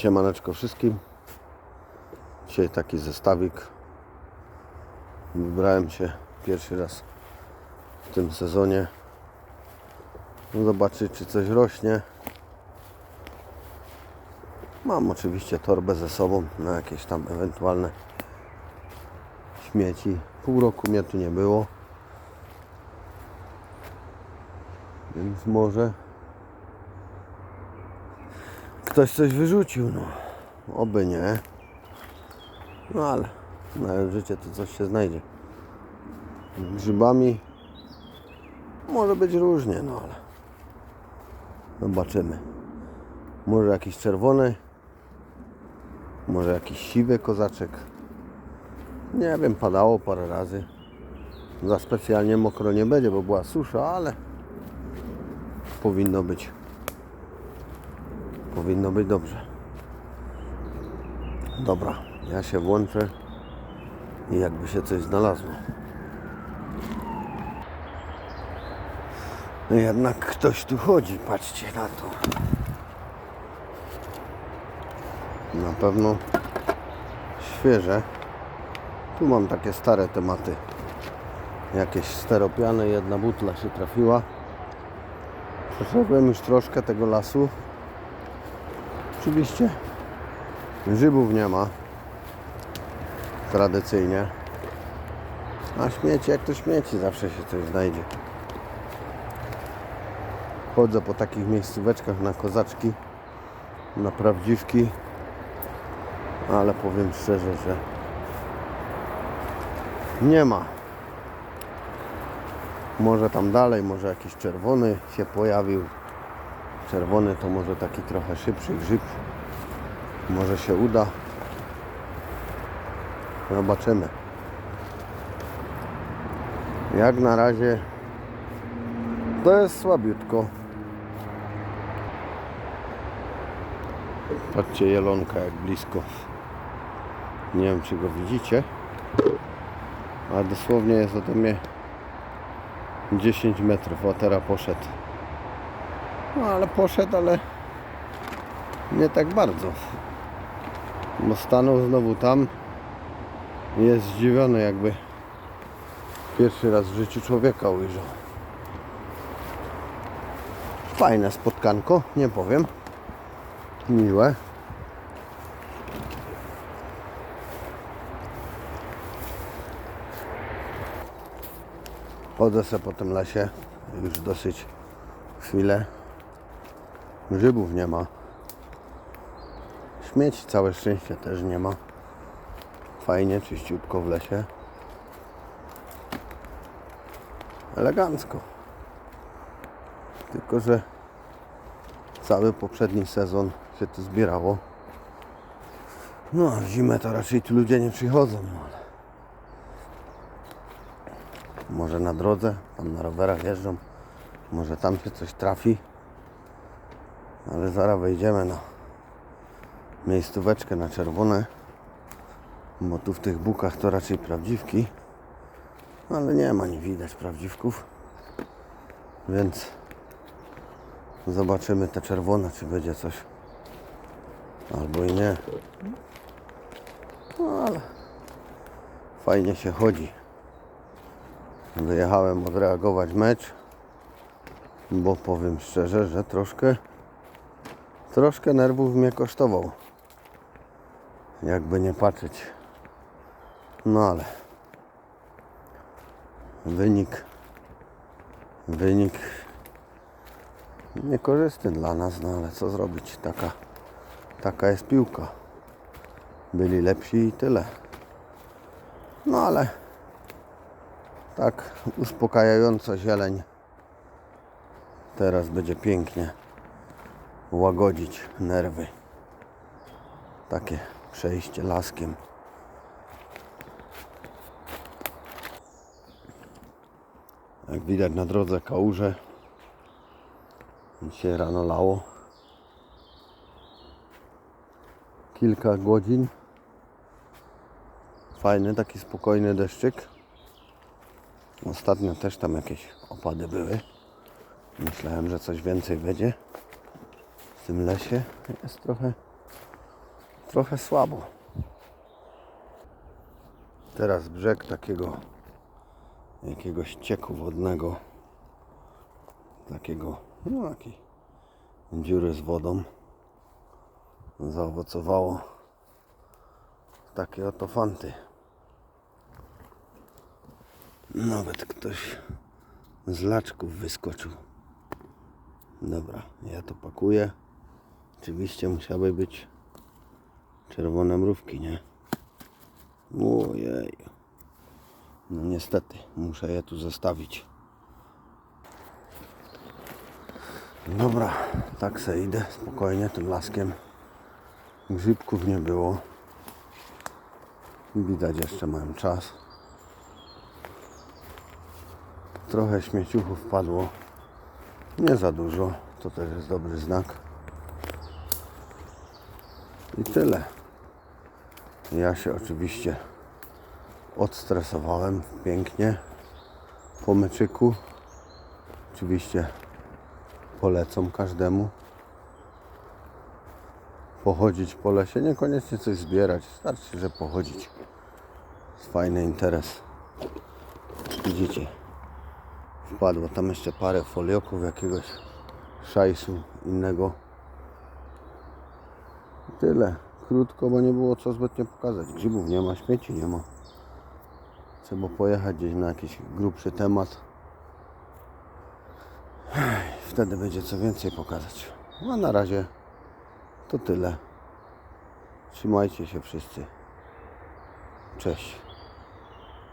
Siemaneczko wszystkim. Dzisiaj taki zestawik. Wybrałem się pierwszy raz w tym sezonie. Zobaczyć czy coś rośnie. Mam oczywiście torbę ze sobą na jakieś tam ewentualne śmieci. Pół roku mnie tu nie było. Więc może ktoś coś wyrzucił, no. Oby nie. No ale na życie to coś się znajdzie. Grzybami może być różnie, no ale zobaczymy. Może jakiś czerwony, może jakiś siwy kozaczek. Nie wiem, padało parę razy. Za specjalnie mokro nie będzie, bo była susza, ale powinno być powinno być dobrze. Dobra, ja się włączę i jakby się coś znalazło. No jednak ktoś tu chodzi, patrzcie na to. Na pewno świeże. Tu mam takie stare tematy. Jakieś steropiany, jedna butla się trafiła. Przeszedłem już troszkę tego lasu. Oczywiście grzybów nie ma tradycyjnie. A śmieci, jak to śmieci, zawsze się coś znajdzie. Chodzę po takich miejscóweczkach na kozaczki, na prawdziwki, ale powiem szczerze, że nie ma. Może tam dalej, może jakiś czerwony się pojawił. Czerwony to może taki trochę szybszy grzyb. Może się uda. Zobaczymy. Jak na razie to jest słabiutko. Patrzcie jelonka jak blisko. Nie wiem czy go widzicie. A dosłownie jest ode mnie 10 metrów. O teraz poszedł. No ale poszedł, ale nie tak bardzo. Bo stanął znowu tam jest zdziwiony jakby pierwszy raz w życiu człowieka ujrzał. Fajne spotkanko, nie powiem. Miłe. Chodzę po tym lesie już dosyć chwilę. Grzybów nie ma. Śmieci całe szczęście też nie ma. Fajnie, czyściutko w lesie. Elegancko. Tylko, że cały poprzedni sezon się tu zbierało. No, w zimę to raczej tu ludzie nie przychodzą. No, ale... Może na drodze, tam na rowerach jeżdżą. Może tam się coś trafi. Ale zaraz wejdziemy na miejscóweczkę na czerwone. Bo tu w tych bukach to raczej prawdziwki. Ale nie ma, nie widać prawdziwków. Więc zobaczymy te czerwone, czy będzie coś. Albo i nie. No ale fajnie się chodzi. Wyjechałem odreagować mecz, bo powiem szczerze, że troszkę troszkę nerwów mnie kosztował. Jakby nie patrzeć. No ale wynik wynik niekorzystny dla nas, no ale co zrobić? Taka, taka jest piłka. Byli lepsi i tyle. No ale tak uspokajająco zieleń. Teraz będzie pięknie łagodzić nerwy. Takie przejście laskiem. Jak widać na drodze kałuże. Dzisiaj rano lało. Kilka godzin. Fajny, taki spokojny deszczyk. Ostatnio też tam jakieś opady były. Myślałem, że coś więcej będzie tym lesie. Jest trochę trochę słabo. Teraz brzeg takiego jakiegoś cieku wodnego. Takiego, no jakiej dziury z wodą. Zaowocowało takie oto fanty. Nawet ktoś z laczków wyskoczył. Dobra, ja to pakuję. Oczywiście musiały być czerwone mrówki, nie? Ojej. No niestety, muszę je tu zostawić. Dobra, tak se idę spokojnie tym laskiem. Grzybków nie było. Widać jeszcze mam czas. Trochę śmieciuchów padło. Nie za dużo, to też jest dobry znak. I tyle. Ja się oczywiście odstresowałem pięknie po meczyku. Oczywiście polecam każdemu pochodzić po lesie, niekoniecznie coś zbierać, starczy, że pochodzić. Jest fajny interes. Widzicie, wpadło tam jeszcze parę folioków jakiegoś szajsu innego. Tyle. Krótko, bo nie było co zbytnio pokazać. Grzybów nie ma, śmieci nie ma. Trzeba pojechać gdzieś na jakiś grubszy temat. Wtedy będzie co więcej pokazać. No a na razie to tyle. Trzymajcie się wszyscy. Cześć.